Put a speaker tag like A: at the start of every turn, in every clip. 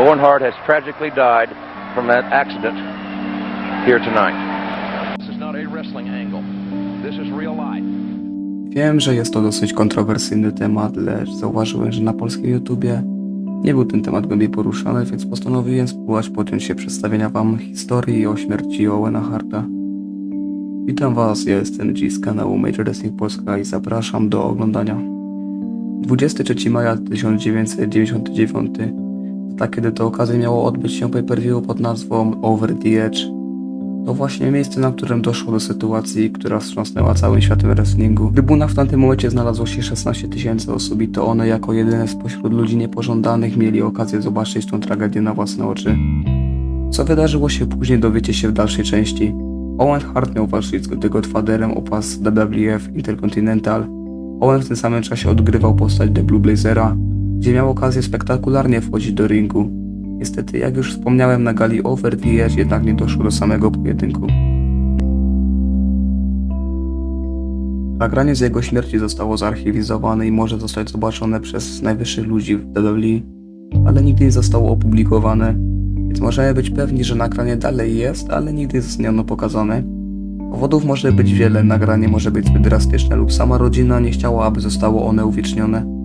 A: Owen Hart has tragically died from that accident here tonight.
B: This is not a wrestling angle. This is real life.
C: Wiem, że jest to dosyć kontrowersyjny temat, lecz zauważyłem, że na polskim YouTubie nie był ten temat głębiej poruszany, więc postanowiłem spróbować podjąć się przedstawienia Wam historii o śmierci Owena Harta. Witam Was, ja jestem G z kanału Major Wrestling Polska i zapraszam do oglądania. 23 maja 1999 data kiedy to okazję miało odbyć się pay-per-view pod nazwą Over the Edge. To właśnie miejsce, na którym doszło do sytuacji, która wstrząsnęła całym światem wrestlingu. W w tamtym momencie znalazło się 16 tysięcy osób i to one jako jedyne spośród ludzi niepożądanych mieli okazję zobaczyć tą tragedię na własne oczy. Co wydarzyło się później dowiecie się w dalszej części. Owen Hart miał walczyć z The Godfatherem o pas WWF Intercontinental. Owen w tym samym czasie odgrywał postać The Blue Blazera, gdzie miał okazję spektakularnie wchodzić do ringu. Niestety, jak już wspomniałem na gali Over the Edge, jednak nie doszło do samego pojedynku. Nagranie z jego śmierci zostało zarchiwizowane i może zostać zobaczone przez najwyższych ludzi w WWE, ale nigdy nie zostało opublikowane, więc możemy być pewni, że nagranie dalej jest, ale nigdy nie zostanie ono pokazane. Powodów może być wiele, nagranie może być zbyt drastyczne lub sama rodzina nie chciała, aby zostało one uwiecznione,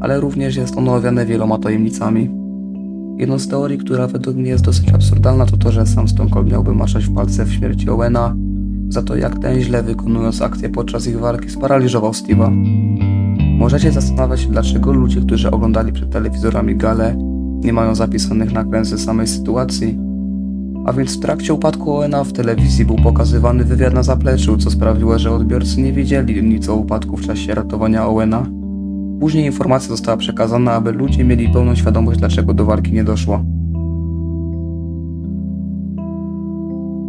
C: ale również jest ono owiane wieloma tajemnicami. Jedną z teorii, która według mnie jest dosyć absurdalna, to to, że sam Stone Cold miałby maczać w palce w śmierci Owena, za to jak ten źle wykonując akcję podczas ich walki sparaliżował Steve'a. Możecie zastanawiać się, dlaczego ludzie, którzy oglądali przed telewizorami galę, nie mają zapisanych nagrań ze samej sytuacji. A więc w trakcie upadku Owena w telewizji był pokazywany wywiad na zapleczu, co sprawiło, że odbiorcy nie wiedzieli nic o upadku w czasie ratowania Owena. Później informacja została przekazana, aby ludzie mieli pełną świadomość, dlaczego do walki nie doszło.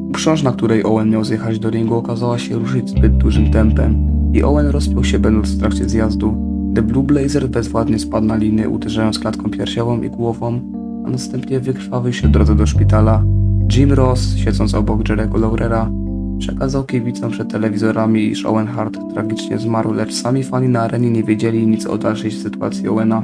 C: Uprząż, na której Owen miał zjechać do ringu, okazała się ruszyć zbyt dużym tempem i Owen rozpiął się będąc w trakcie zjazdu. The Blue Blazer bezwładnie spadł na liny, uderzając klatką piersiową i głową, a następnie wykrwawił się w drodze do szpitala. Jim Ross, siedząc obok Jerego Laurera, przekazał kibicom przed telewizorami, iż Owen Hart tragicznie zmarł, lecz sami fani na arenie nie wiedzieli nic o dalszej sytuacji Owena.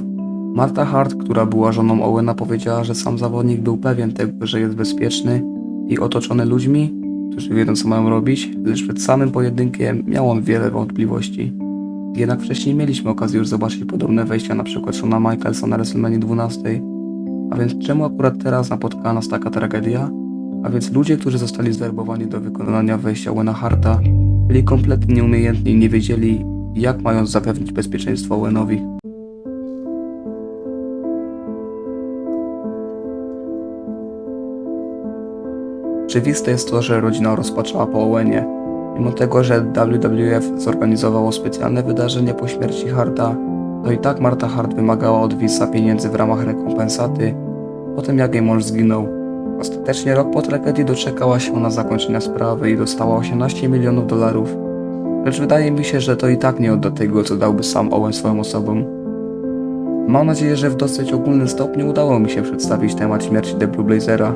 C: Marta Hart, która była żoną Owena, powiedziała, że sam zawodnik był pewien tego, że jest bezpieczny i otoczony ludźmi, którzy wiedzą co mają robić, lecz przed samym pojedynkiem miał on wiele wątpliwości. Jednak wcześniej mieliśmy okazję już zobaczyć podobne wejścia, np. Shona Michaelsa na WrestleMania 12. A więc czemu akurat teraz napotkała nas taka tragedia? A więc ludzie, którzy zostali zwerbowani do wykonania wejścia Owena Harta, byli kompletnie nieumiejętni i nie wiedzieli, jak mają zapewnić bezpieczeństwo Owenowi. Oczywiste jest to, że rodzina rozpaczała po Owenie. Mimo tego, że WWF zorganizowało specjalne wydarzenie po śmierci Harta, to i tak Marta Hart wymagała od Vince'a pieniędzy w ramach rekompensaty po tym jak jej mąż zginął. Ostatecznie rok po tragedii doczekała się na zakończenia sprawy i dostała 18 milionów dolarów. Lecz wydaje mi się, że to i tak nie odda tego, co dałby sam Owen swoją osobą. Mam nadzieję, że w dosyć ogólnym stopniu udało mi się przedstawić temat śmierci The Blue Blazera.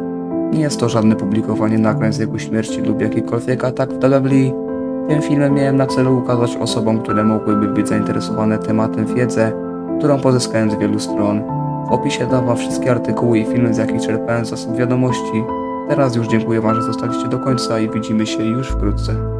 C: Nie jest to żadne publikowanie nagrań z jego śmierci lub jakikolwiek atak w WWE. Tym filmem miałem na celu ukazać osobom, które mogłyby być zainteresowane tematem wiedzę, którą pozyskałem z wielu stron. W opisie dam wam wszystkie artykuły i filmy, z jakich czerpałem zasób wiadomości. Teraz już dziękuję wam, że zostaliście do końca i widzimy się już wkrótce.